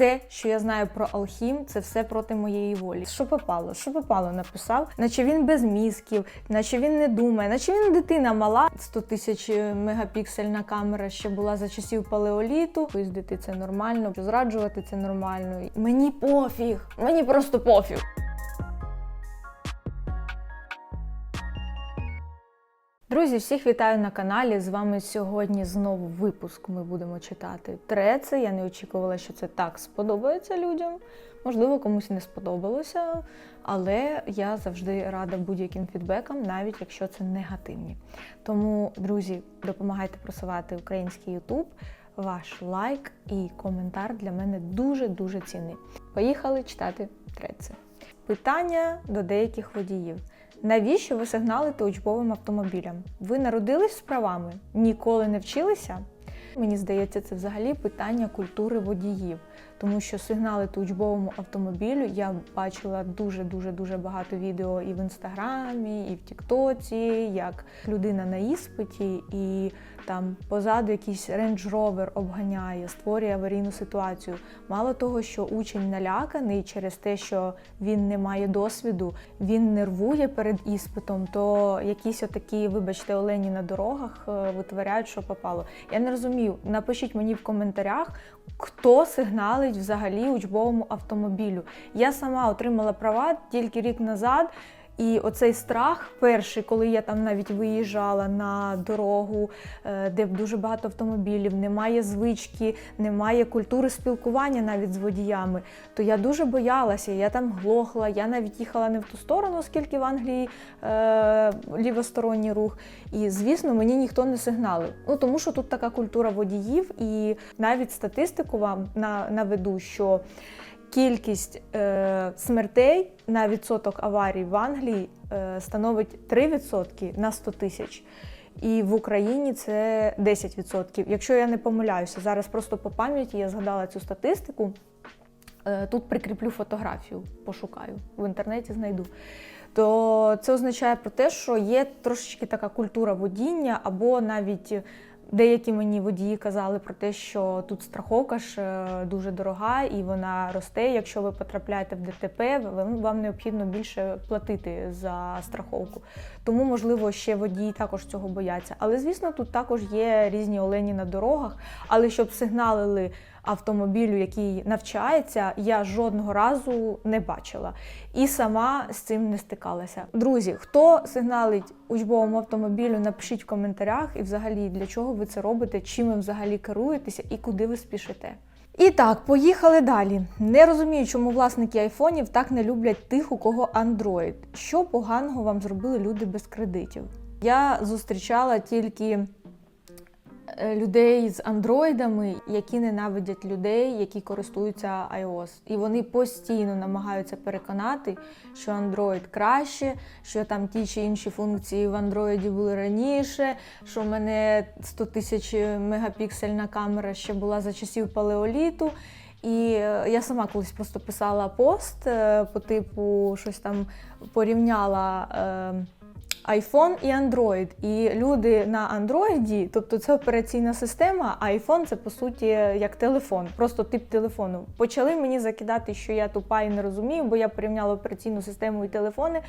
все, що я знаю про Алхім, це все проти моєї волі. Що попало? Що попало, написав, наче він без мізків, наче він не думає, наче він дитина мала. 100 тисяч мегапіксельна камера ще була за часів палеоліту. Пиздити це нормально, зраджувати це нормально. Мені пофіг, мені просто пофіг. Друзі, всіх вітаю на каналі. З вами сьогодні знову випуск. Ми будемо читати Треци. Я не очікувала, що це так сподобається людям. Можливо, комусь не сподобалося, але я завжди рада будь-яким фідбекам, навіть якщо це негативні. Тому, друзі, допомагайте просувати український Ютуб. Ваш лайк і коментар для мене дуже-дуже цінний. Поїхали читати Треци. Питання до деяких водіїв. Навіщо ви сигналите учбовим автомобілям? Ви народились з правами? Ніколи не вчилися? Мені здається, це взагалі питання культури водіїв, тому що сигналити учбовому автомобілю я бачила дуже дуже дуже багато відео і в інстаграмі, і в Тіктоці, як людина на іспиті, і там позаду якийсь Range Rover обганяє, створює аварійну ситуацію. Мало того, що учень наляканий через те, що він не має досвіду, він нервує перед іспитом, то якісь отакі, вибачте, олені на дорогах е, витворяють, що попало. Я не розумію. Напишіть мені в коментарях, хто сигналить взагалі учбовому автомобілю. Я сама отримала права тільки рік назад. І оцей страх, перший, коли я там навіть виїжджала на дорогу, е, де дуже багато автомобілів, немає звички, немає культури спілкування навіть з водіями, то я дуже боялася. Я там глохла, я навіть їхала не в ту сторону, оскільки в Англії е, лівосторонній рух. І звісно, мені ніхто не сигналив. Ну тому що тут така культура водіїв, і навіть статистику вам на, наведу, що кількість е, смертей на відсоток аварій в Англії е, становить 3% на 100 тисяч. І в Україні це 10%. Якщо я не помиляюся, зараз просто по пам'яті я згадала цю статистику. Е, тут прикріплю фотографію, пошукаю в інтернеті знайду. То це означає про те, що є трошечки така культура водіння, або навіть деякі мені водії казали про те, що тут страховка ж е, дуже дорога і вона росте. Якщо ви потрапляєте в ДТП, вам вам необхідно більше платити за страховку. Тому, можливо, ще водії також цього бояться. Але звісно, тут також є різні олені на дорогах. Але щоб сигналили автомобілю, який навчається, я жодного разу не бачила і сама з цим не стикалася. Друзі, хто сигналить учбовому автомобілю, напишіть в коментарях і взагалі для чого ви це робите, чим ви взагалі керуєтеся і куди ви спішите. І так, поїхали далі. Не розумію, чому власники айфонів так не люблять тих, у кого Android. Що поганого вам зробили люди без кредитів? Я зустрічала тільки людей з андроїдами, які ненавидять людей, які користуються iOS. І вони постійно намагаються переконати, що Android краще, що там ті чи інші функції в Android були раніше, що в мене 100 тисяч мегапіксельна камера ще була за часів палеоліту. І е, я сама колись просто писала пост е, по типу щось там порівняла. IPhone і Android. І люди на Android, тобто це операційна система, а iPhone це по суті як телефон, просто тип телефону. Почали мені закидати, що я тупа і не розумію, бо я порівняла операційну систему і телефони.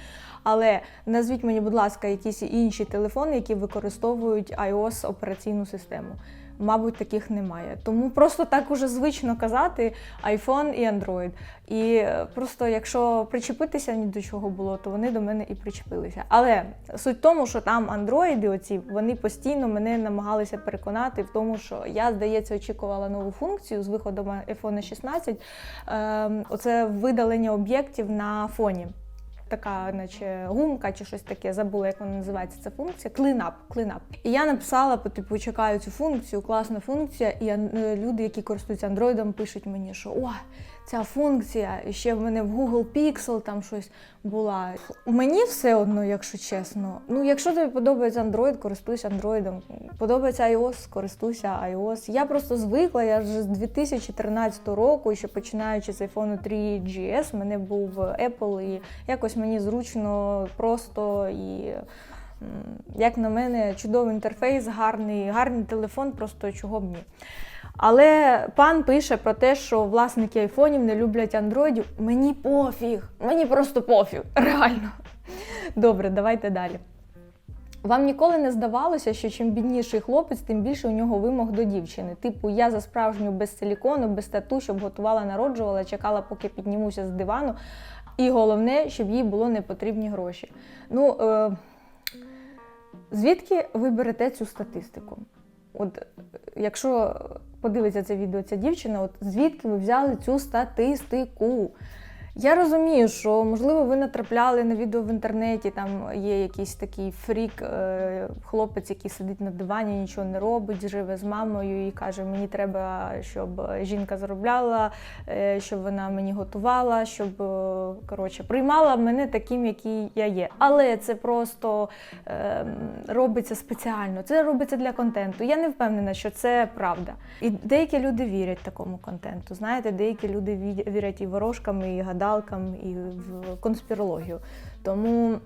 Але назвіть мені, будь ласка, якісь інші телефони, які використовують iOS операційну систему. Мабуть, таких немає. Тому просто так уже звично казати iPhone і Android. І просто, якщо причепитися ні до чого було, то вони до мене і причепилися. Але суть в тому, що там андроїди, оці вони постійно мене намагалися переконати в тому, що я, здається, очікувала нову функцію з виходом iPhone 16. Е, оце видалення об'єктів на фоні така, наче гумка чи щось таке, забула, як вона називається ця функція. Клинап. клинап. І я написала, по типу, чекаю цю функцію, класна функція. І е, люди, які користуються андроїдом, пишуть мені, що о, ця функція, і ще в мене в Google Pixel там щось була. Мені все одно, якщо чесно. Ну, якщо тобі подобається Android, користуйся Android. Подобається iOS, користуйся iOS. Я просто звикла, я вже з 2013 року, ще починаючи з iPhone 3 GS, в мене був Apple, і якось мені зручно, просто і. Як на мене, чудовий інтерфейс, гарний, гарний телефон, просто чого б ні. Але пан пише про те, що власники айфонів не люблять андроїдів. Мені пофіг, мені просто пофіг, реально. Добре, давайте далі. Вам ніколи не здавалося, що чим бідніший хлопець, тим більше у нього вимог до дівчини. Типу, я за справжню без силікону, без тату, щоб готувала, народжувала, чекала, поки піднімуся з дивану. І головне, щоб їй було не потрібні гроші. Ну, е, звідки ви берете цю статистику? От е, якщо подивиться це відео ця дівчина, от звідки ви взяли цю статистику? Я розумію, що можливо ви натрапляли на відео в інтернеті, там є якийсь такий фрік, е, хлопець, який сидить на дивані, нічого не робить, живе з мамою і каже: мені треба, щоб жінка заробляла, е, щоб вона мені готувала, щоб коротше приймала мене таким, який я є. Але це просто е, робиться спеціально, це робиться для контенту. Я не впевнена, що це правда. І деякі люди вірять такому контенту. Знаєте, деякі люди вірять і ворожкам, і гадалкам, і в конспірологію. Тому.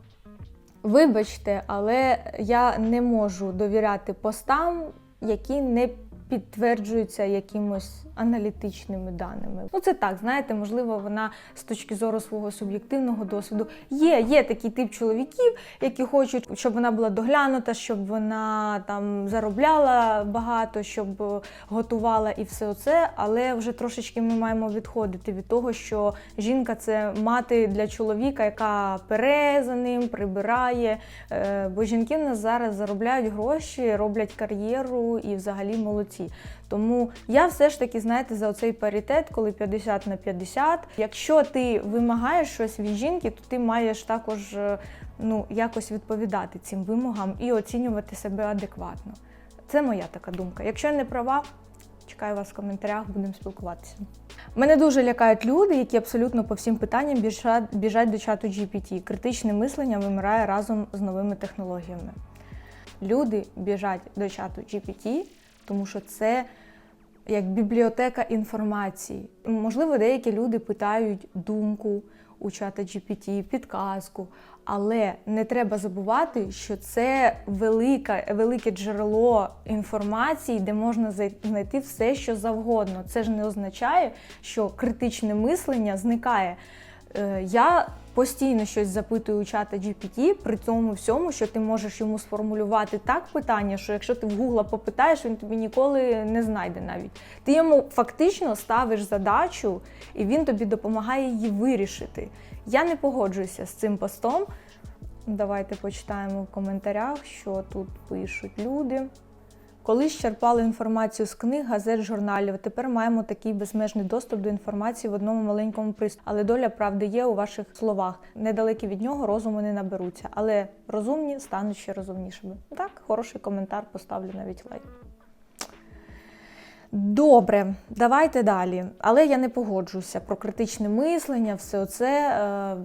Вибачте, але я не можу довіряти постам, які не підтверджуються якимось аналітичними даними. Ну це так, знаєте, можливо, вона з точки зору свого суб'єктивного досвіду є. Є такий тип чоловіків, які хочуть, щоб вона була доглянута, щоб вона там заробляла багато, щоб е, готувала і все це. Але вже трошечки ми маємо відходити від того, що жінка це мати для чоловіка, яка пере за ним, прибирає. Е, Бо жінки в нас зараз заробляють гроші, роблять кар'єру і взагалі молодці. Тому я все ж таки, знаєте, за оцей паритет, коли 50 на 50. Якщо ти вимагаєш щось від жінки, то ти маєш також е, ну, якось відповідати цим вимогам і оцінювати себе адекватно. Це моя така думка. Якщо я не права, чекаю вас в коментарях, будемо спілкуватися. Мене дуже лякають люди, які абсолютно по всім питанням біжать, біжать до чату GPT. Критичне мислення вимирає разом з новими технологіями. Люди біжать до чату GPT, тому що це як бібліотека інформації. Можливо, деякі люди питають думку у чата GPT, підказку, але не треба забувати, що це велике, велике джерело інформації, де можна знайти все, що завгодно. Це ж не означає, що критичне мислення зникає. Е, Я постійно щось запитую у чата GPT, при цьому всьому, що ти можеш йому сформулювати так питання, що якщо ти в Гугла попитаєш, він тобі ніколи не знайде навіть. Ти йому фактично ставиш задачу, і він тобі допомагає її вирішити. Я не погоджуюся з цим постом. Давайте почитаємо в коментарях, що тут пишуть люди. Колись черпали інформацію з книг, газет, журналів. Тепер маємо такий безмежний доступ до інформації в одному маленькому пристрої. Але доля правди є у ваших словах. Недалекі від нього розуму не наберуться, але розумні стануть ще розумнішими. Так, хороший коментар, поставлю навіть лайк. Добре, давайте далі. Але я не погоджуюся про критичне мислення, все оце. Е,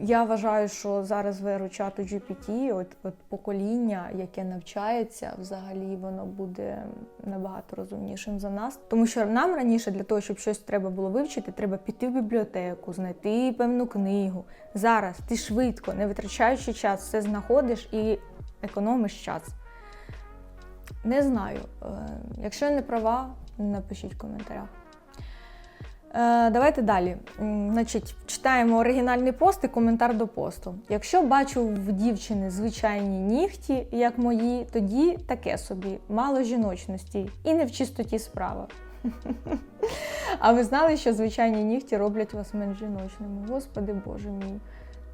я вважаю, що зараз в еру чату GPT, от, от покоління, яке навчається, взагалі воно буде набагато розумнішим за нас. Тому що нам раніше для того, щоб щось треба було вивчити, треба піти в бібліотеку, знайти певну книгу. Зараз ти швидко, не витрачаючи час, все знаходиш і економиш час. Не знаю. Е, Якщо я не права, напишіть в коментарях. Е, Давайте далі. Значить, читаємо оригінальний пост і коментар до посту. Якщо бачу в дівчини звичайні нігті, як мої, тоді таке собі, мало жіночності і не в чистоті справа. А ви знали, що звичайні нігті роблять вас менш жіночними? Господи Боже мій.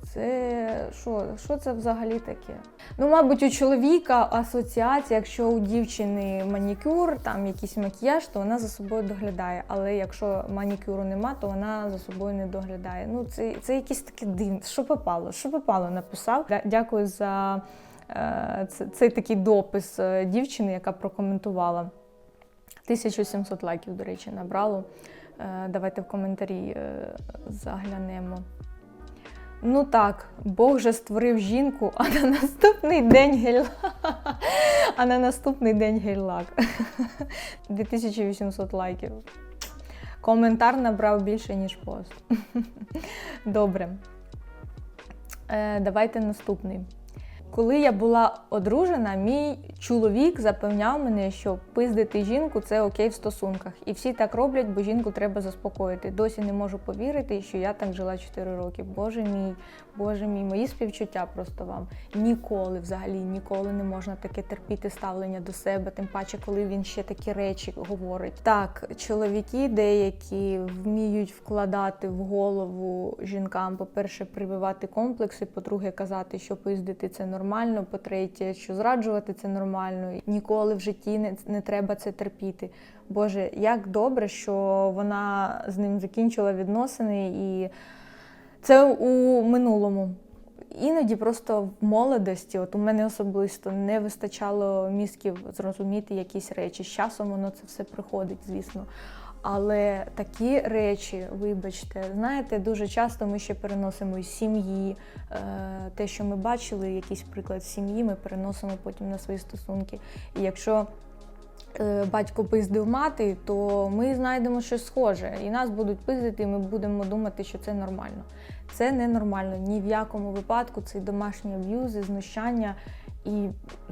Це що, що це взагалі таке? Ну, мабуть, у чоловіка асоціація, якщо у дівчини манікюр, там якийсь макіяж, то вона за собою доглядає. Але якщо манікюру нема, то вона за собою не доглядає. Ну, це, це якісь таке дивне. Що попало? Що попало, написав. Дякую за е, це- цей такий допис е, дівчини, яка прокоментувала. 1700 лайків, до речі, набрало. Е, Давайте в коментарі е, заглянемо. Ну так, Бог же створив жінку, а на наступний день гель... а на наступний день гель-лак. 2800 лайків. Коментар набрав більше, ніж пост. Добре. Е, давайте наступний. Коли я була одружена, мій чоловік запевняв мене, що пиздити жінку це окей в стосунках. І всі так роблять, бо жінку треба заспокоїти. Досі не можу повірити, що я так жила 4 роки. Боже мій, боже мій, мої співчуття просто вам. Ніколи, взагалі, ніколи не можна таке терпіти ставлення до себе, тим паче, коли він ще такі речі говорить. Так, чоловіки деякі вміють вкладати в голову жінкам, по-перше, прививати комплекси, по-друге, казати, що пиздити це нормально, по-третє, що зраджувати це нормально. Ніколи в житті не, не треба це терпіти. Боже, як добре, що вона з ним закінчила відносини, і це у минулому. Іноді просто в молодості, от у мене особисто не вистачало мізків зрозуміти якісь речі. З часом воно це все приходить, звісно. Але такі речі, вибачте, знаєте, дуже часто ми ще переносимо із сім'ї. е, Те, що ми бачили, якийсь приклад сім'ї, ми переносимо потім на свої стосунки. І якщо батько пиздив мати, то ми знайдемо щось схоже, і нас будуть пиздити, і ми будемо думати, що це нормально. Це ненормально. Ні в якому випадку це домашні і знущання. І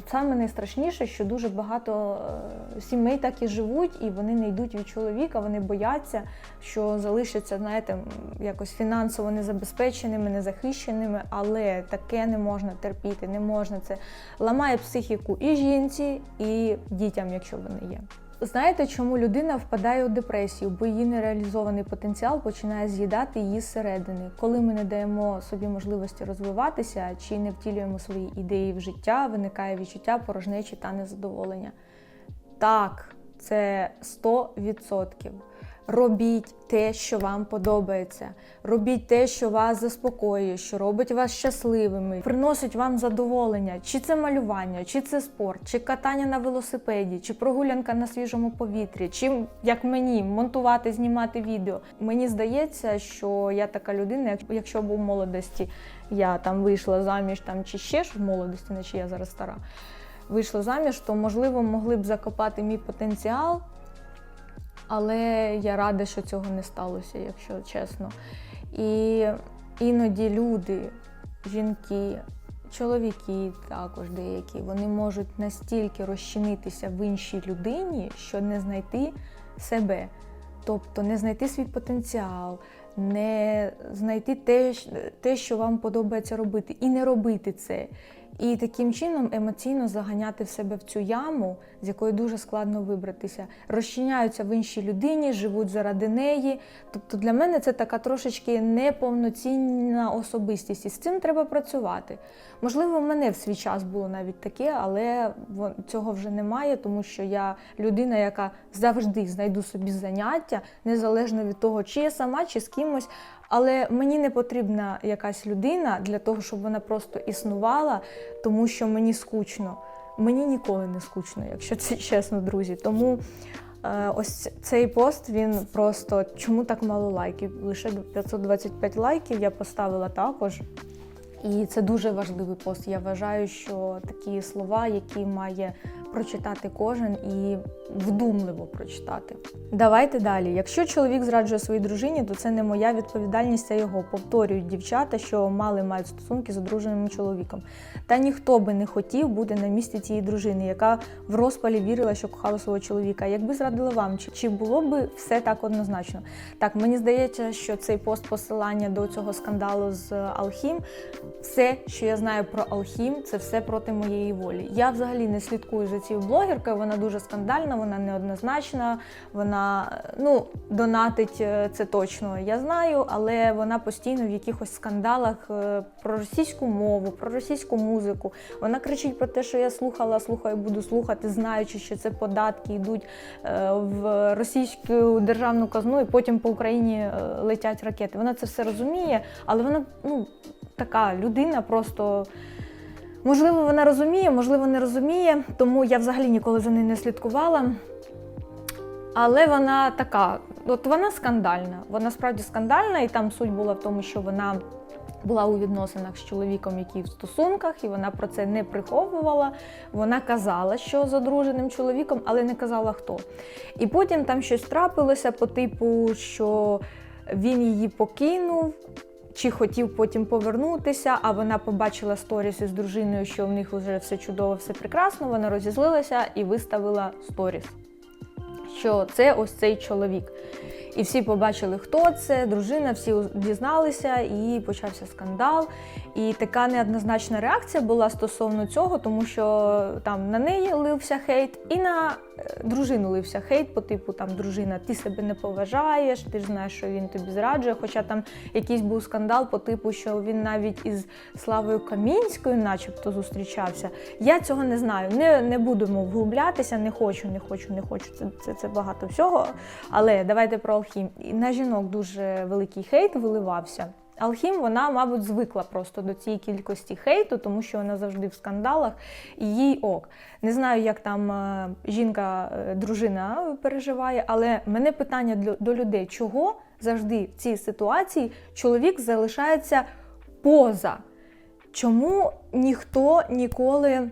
саме найстрашніше, що дуже багато е, сімей так і живуть, і вони не йдуть від чоловіка, вони бояться, що залишаться, знаєте, якось фінансово незабезпеченими, незахищеними, але таке не можна терпіти, не можна. Це ламає психіку і жінці, і дітям, якщо вони є. Знаєте, чому людина впадає у депресію? Бо її нереалізований потенціал починає з'їдати її зсередини. Коли ми не даємо собі можливості розвиватися чи не втілюємо свої ідеї в життя, виникає відчуття порожнечі та незадоволення. Так, це 100%. Робіть те, що вам подобається. Робіть те, що вас заспокоює, що робить вас щасливими, приносить вам задоволення. Чи це малювання, чи це спорт, чи катання на велосипеді, чи прогулянка на свіжому повітрі, чи як мені монтувати, знімати відео. Мені здається, що я така людина, як- якщо б у молодості я там вийшла заміж там чи ще ж в молодості, наче я зараз стара. Вийшла заміж, то можливо могли б закопати мій потенціал, але я рада, що цього не сталося, якщо чесно. І іноді люди, жінки, чоловіки також деякі, вони можуть настільки розчинитися в іншій людині, що не знайти себе. Тобто не знайти свій потенціал, не знайти те, те, що вам подобається робити, і не робити це. І таким чином емоційно заганяти в себе в цю яму, з якої дуже складно вибратися. Розчиняються в іншій людині, живуть заради неї. Тобто для мене це така трошечки неповноцінна особистість, і з цим треба працювати. Можливо, в мене в свій час було навіть таке, але цього вже немає, тому що я людина, яка завжди знайду собі заняття, незалежно від того, чи я сама, чи з кимось. Але мені не потрібна якась людина для того, щоб вона просто існувала, тому що мені скучно. Мені ніколи не скучно, якщо це чесно, друзі. Тому е, ось цей пост він просто чому так мало лайків? Лише 525 лайків я поставила також. І це дуже важливий пост. Я вважаю, що такі слова, які має прочитати кожен і вдумливо прочитати. Давайте далі. Якщо чоловік зраджує своїй дружині, то це не моя відповідальність, а його повторюють дівчата, що мали мають стосунки з одруженим чоловіком. Та ніхто би не хотів бути на місці цієї дружини, яка в розпалі вірила, що кохала свого чоловіка. Якби зрадила вам, чи, було би все так однозначно? Так, мені здається, що цей пост посилання до цього скандалу з Алхім все, що я знаю про Алхім, це все проти моєї волі. Я взагалі не слідкую за цією блогеркою. Вона дуже скандальна, вона неоднозначна. Вона ну донатить е, це точно. Я знаю, але вона постійно в якихось скандалах е, про російську мову, про російську музику. Вона кричить про те, що я слухала, слухаю, буду слухати, знаючи, що це податки йдуть е, в російську державну казну, і потім по Україні летять ракети. Вона це все розуміє, але вона ну така людина просто. Можливо, вона розуміє, можливо, не розуміє, тому я взагалі ніколи за нею не слідкувала. Але вона така, от вона скандальна. Вона справді скандальна, і там суть була в тому, що вона була у відносинах з чоловіком, який в стосунках, і вона про це не приховувала. Вона казала, що з одруженим чоловіком, але не казала хто. І потім там щось трапилося по типу, що він її покинув. Чи хотів потім повернутися, а вона побачила сторіс із дружиною, що в них вже все чудово, все прекрасно. Вона розізлилася і виставила сторіс, що це ось цей чоловік. І всі побачили, хто це, дружина, всі дізналися, і почався скандал. І така неоднозначна реакція була стосовно цього, тому що там на неї лився хейт, і на е, дружину лився хейт, по типу там дружина, ти себе не поважаєш, ти ж знаєш, що він тобі зраджує. Хоча там якийсь був скандал по типу, що він навіть із Славою Камінською, начебто, зустрічався. Я цього не знаю. Не, не будемо вглублятися, не хочу, не хочу, не хочу. Це, це, це багато всього. Але давайте про Алхім. І На жінок дуже великий хейт виливався. Алхім, вона, мабуть, звикла просто до цієї кількості хейту, тому що вона завжди в скандалах і їй ок. Не знаю, як там е, жінка, е, дружина переживає, але мене питання до людей, чого завжди в цій ситуації чоловік залишається поза? Чому ніхто ніколи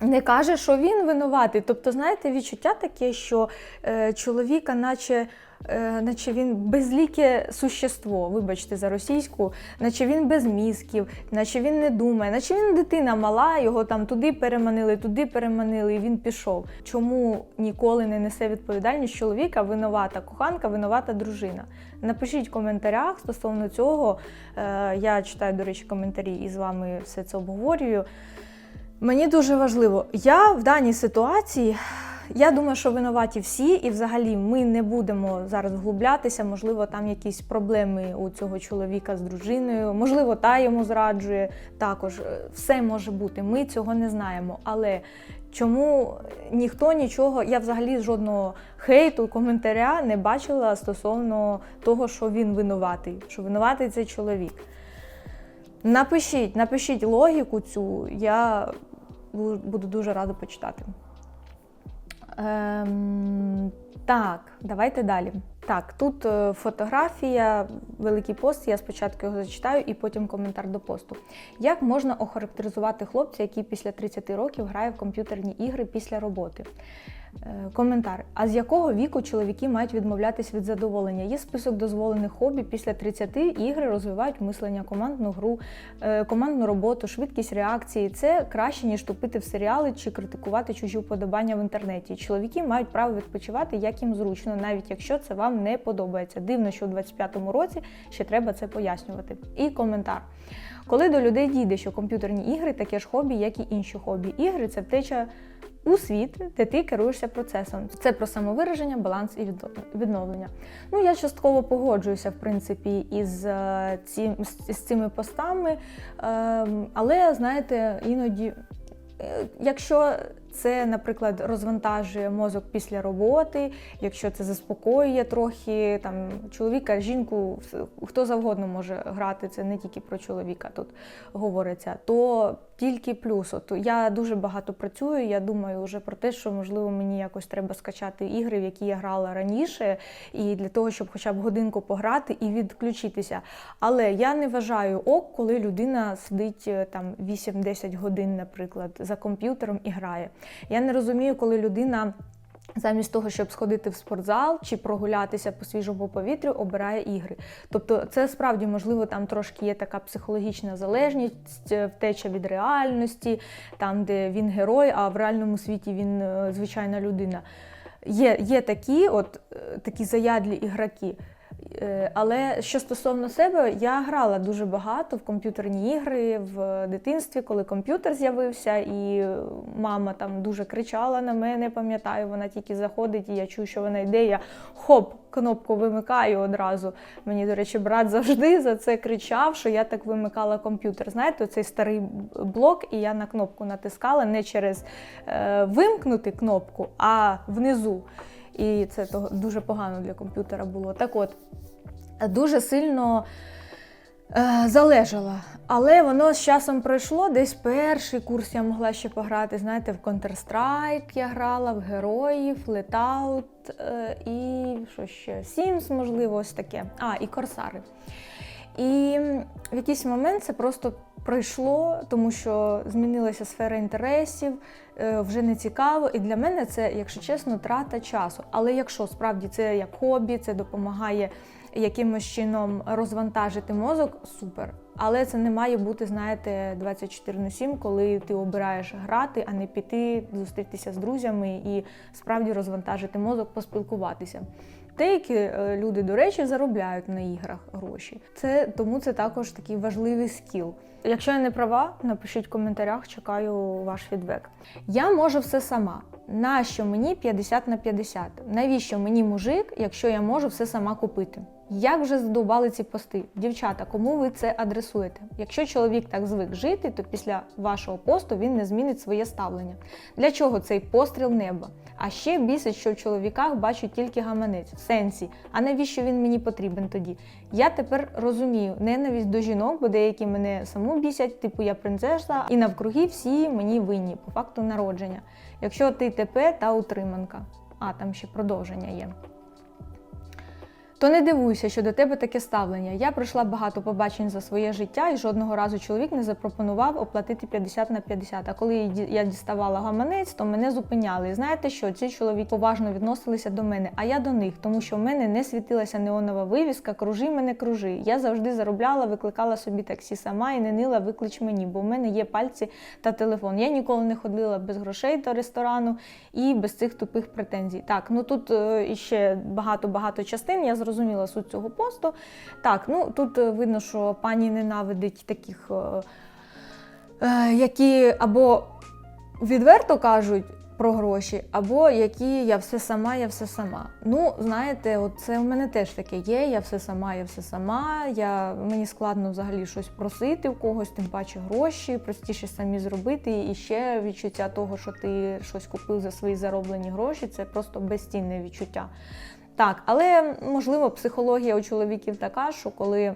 не каже, що він винуватий. Тобто, знаєте, відчуття таке, що е, чоловіка, наче, наче він безліке существо, вибачте за російську, наче він без мізків, наче він не думає, наче він дитина мала, його там туди переманили, туди переманили, і він пішов. Чому ніколи не несе відповідальність чоловіка, винувата коханка, винувата дружина? Напишіть в коментарях стосовно цього. Е, я читаю, до речі, коментарі і з вами все це обговорюю. Мені дуже важливо. Я в даній ситуації. Я думаю, що винуваті всі, і взагалі ми не будемо зараз вглублятися. Можливо, там якісь проблеми у цього чоловіка з дружиною, можливо, та йому зраджує. Також Е, все може бути. Ми цього не знаємо. Але чому ніхто нічого, я взагалі жодного хейту, коментаря не бачила стосовно того, що він винуватий, що винуватий цей чоловік. Напишіть, напишіть логіку цю, я буду дуже рада почитати. Ем, так, давайте далі. Так, тут е, фотографія, великий пост. Я спочатку його зачитаю і потім коментар до посту. Як можна охарактеризувати хлопця, який після 30 років грає в комп'ютерні ігри після роботи? Е, Коментар. А з якого віку чоловіки мають відмовлятись від задоволення? Є список дозволених хобі після 30 ігри розвивають мислення, командну гру, е, командну роботу, швидкість реакції. Це краще, ніж тупити в серіали чи критикувати чужі вподобання в інтернеті. Чоловіки мають право відпочивати, як їм зручно, навіть якщо це вам не подобається. Дивно, що у 25-му році ще треба це пояснювати. І коментар. Коли до людей дійде, що комп'ютерні ігри таке ж хобі, як і інші хобі. Ігри це втеча у світ, де ти керуєшся процесом. Це про самовираження, баланс і відно- відновлення. Ну, я частково погоджуюся, в принципі, із, цим з, з цими постами, ем, але знаєте, іноді. е, Якщо це, наприклад, розвантажує мозок після роботи, якщо це заспокоює трохи там чоловіка, жінку, хто завгодно може грати, це не тільки про чоловіка тут говориться, то тільки плюс. От я дуже багато працюю. Я думаю вже про те, що можливо мені якось треба скачати ігри, в які я грала раніше, і для того, щоб хоча б годинку пограти і відключитися. Але я не вважаю ок, коли людина сидить е, там 8-10 годин, наприклад, за комп'ютером і грає. Я не розумію, коли людина. Замість того, щоб сходити в спортзал чи прогулятися по свіжому повітрю, обирає ігри. Тобто, це справді можливо там трошки є така психологічна залежність, е, втеча від реальності, там, де він герой, а в реальному світі він е, звичайна людина. Є, є такі, от е, такі заядлі ігроки. Е, Але що стосовно себе, я грала дуже багато в комп'ютерні ігри в дитинстві, коли комп'ютер з'явився, і мама там дуже кричала на мене, пам'ятаю, вона тільки заходить, і я чую, що вона йде. Я хоп, кнопку вимикаю одразу. Мені, до речі, брат завжди за це кричав, що я так вимикала комп'ютер. Знаєте, цей старий блок, і я на кнопку натискала не через е, вимкнути кнопку, а внизу. І це дуже погано для комп'ютера було. Так от, дуже сильно е, залежала. Але воно з часом пройшло. Десь перший курс я могла ще пограти. Знаєте, в Counter-Strike я грала, в героїв, Lootout е, і що ще? Sims, можливо, ось таке. А, і Корсари. І в якийсь момент це просто пройшло, тому що змінилася сфера інтересів, е, вже не цікаво. І для мене це, якщо чесно, трата часу. Але якщо справді це як хобі, це допомагає якимось чином розвантажити мозок, супер. Але це не має бути, знаєте, 24 на 7, коли ти обираєш грати, а не піти зустрітися з друзями і справді розвантажити мозок, поспілкуватися. Деякі е, люди, до речі, заробляють на іграх гроші. Це тому це також такий важливий скіл. Якщо я не права, напишіть в коментарях, чекаю ваш фідбек. Я можу все сама. Нащо мені 50 на 50? Навіщо мені мужик, якщо я можу все сама купити? Як вже задовбали ці пости? Дівчата, кому ви це адресуєте? Якщо чоловік так звик жити, то після вашого посту він не змінить своє ставлення. Для чого цей постріл неба? А ще бісить, що в чоловіках бачать тільки гаманець в сенсі. А навіщо він мені потрібен тоді? Я тепер розумію ненависть до жінок, бо деякі мене саму бісять, типу я принцеса, і навкруги всі мені винні по факту народження. Якщо ти ТП та утриманка, а там ще продовження є. То не дивуйся, що до тебе таке ставлення. Я пройшла багато побачень за своє життя, і жодного разу чоловік не запропонував оплатити 50 на 50. А коли я діставала гаманець, то мене зупиняли. І знаєте що? Ці чоловіки поважно відносилися до мене, а я до них, тому що в мене не світилася неонова вивіска, кружи мене, кружи. Я завжди заробляла, викликала собі таксі сама і не нила виклич мені, бо в мене є пальці та телефон. Я ніколи не ходила без грошей до ресторану і без цих тупих претензій. Так, ну тут е, іще багато-багато частин. Я зрозуміла суть цього посту. Так, ну тут е, видно, що пані ненавидить таких, е, е, які або відверто кажуть. Про гроші, або які я все сама, я все сама. Ну, знаєте, от це в мене теж таке є. Я все сама, я все сама. Я, Мені складно взагалі щось просити у когось, тим паче гроші, простіше самі зробити. І ще відчуття того, що ти щось купив за свої зароблені гроші, це просто безцінне відчуття. Так, але можливо психологія у чоловіків така, що коли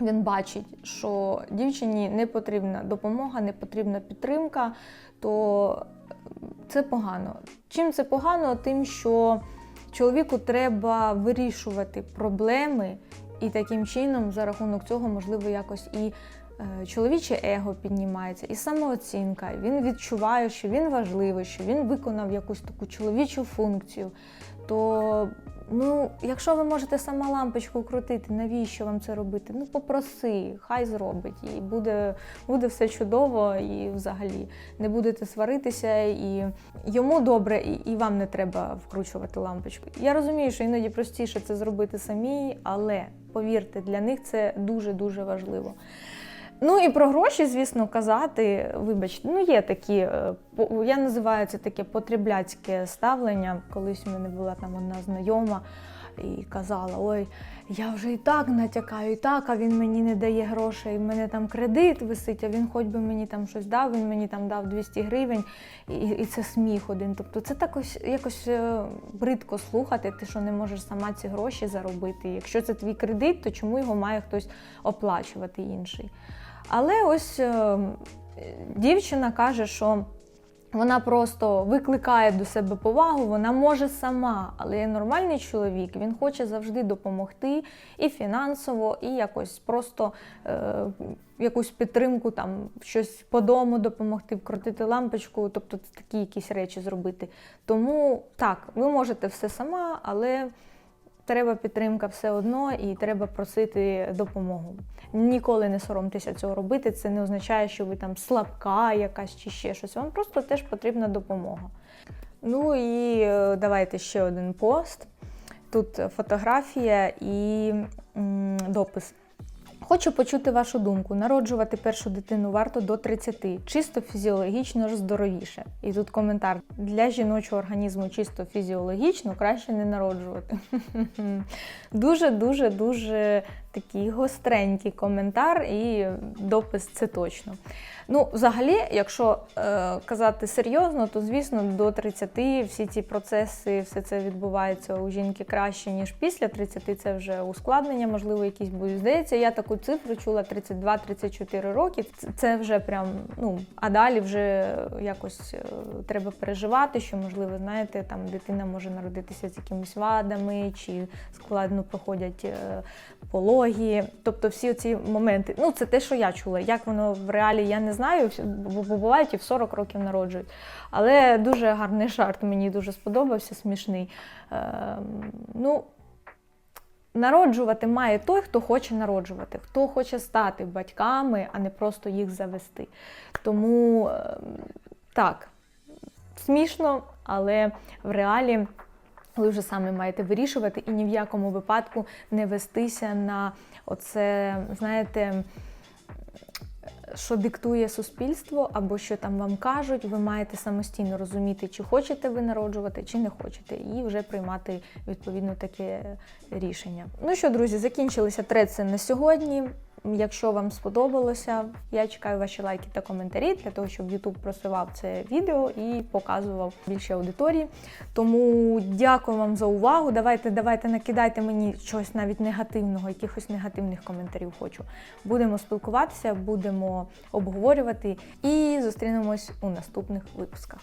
він бачить, що дівчині не потрібна допомога, не потрібна підтримка, то це погано. Чим це погано? Тим, що чоловіку треба вирішувати проблеми, і таким чином, за рахунок цього, можливо, якось і е, чоловіче его піднімається, і самооцінка. Він відчуває, що він важливий, що він виконав якусь таку чоловічу функцію. То Ну, якщо ви можете сама лампочку крутити, навіщо вам це робити? Ну, попроси, хай зробить, і буде буде все чудово, і взагалі не будете сваритися, і йому добре, і, і вам не треба вкручувати лампочку. Я розумію, що іноді простіше це зробити самі, але повірте, для них це дуже-дуже важливо. Ну і про гроші, звісно, казати, вибачте, ну є такі, е, я називаю це таке потребляцьке ставлення. Колись у мене була там одна знайома і казала: Ой, я вже і так натякаю, і так, а він мені не дає грошей. в мене там кредит висить, а він хоч би мені там щось дав, він мені там дав 200 гривень, і і це сміх один. Тобто це також якось е, бридко слухати, ти що не можеш сама ці гроші заробити. Якщо це твій кредит, то чому його має хтось оплачувати інший? Але ось е, дівчина каже, що вона просто викликає до себе повагу, вона може сама, але нормальний чоловік, він хоче завжди допомогти і фінансово, і якось просто е, якусь підтримку, там щось по дому допомогти, вкрутити лампочку, тобто такі якісь речі зробити. Тому так, ви можете все сама, але треба підтримка все одно і треба просити допомогу. Ніколи не соромтеся цього робити. Це не означає, що ви там слабка якась чи ще щось. Вам просто теж потрібна допомога. Ну і е, давайте ще один пост. Тут фотографія і м, допис. Хочу почути вашу думку. Народжувати першу дитину варто до 30, чисто фізіологічно здоровіше. І тут коментар: для жіночого організму чисто фізіологічно краще не народжувати. Дуже-дуже дуже такий гостренький коментар і допис це точно. Ну, взагалі, якщо е, казати серйозно, то звісно до 30 всі ці процеси, все це відбувається у жінки краще, ніж після 30 це вже ускладнення, можливо, якісь будуть. Здається, я таку цифру чула 32-34 роки. Це вже прям, ну, а далі вже якось е, треба переживати, що, можливо, знаєте, там дитина може народитися з якимись вадами, чи складно проходять е, пологі. Тобто всі ці моменти. Ну, це те, що я чула. Як воно в реалі, я не знаю, бо бувають і в 40 років народжують. Але дуже гарний жарт, мені дуже сподобався, смішний. Е, ну, Народжувати має той, хто хоче народжувати, хто хоче стати батьками, а не просто їх завести. Тому е, так, смішно, але в реалі ви вже самі маєте вирішувати і ні в якому випадку не вестися на оце, знаєте, що диктує суспільство, або що там вам кажуть, ви маєте самостійно розуміти, чи хочете ви народжувати, чи не хочете, і вже приймати відповідно таке рішення. Ну що, друзі, закінчилися треці на сьогодні. Якщо вам сподобалося, я чекаю ваші лайки та коментарі для того, щоб YouTube просував це відео і показував більше аудиторії. Тому дякую вам за увагу. Давайте, давайте накидайте мені щось навіть негативного, якихось негативних коментарів хочу. Будемо спілкуватися, будемо обговорювати і зустрінемось у наступних випусках.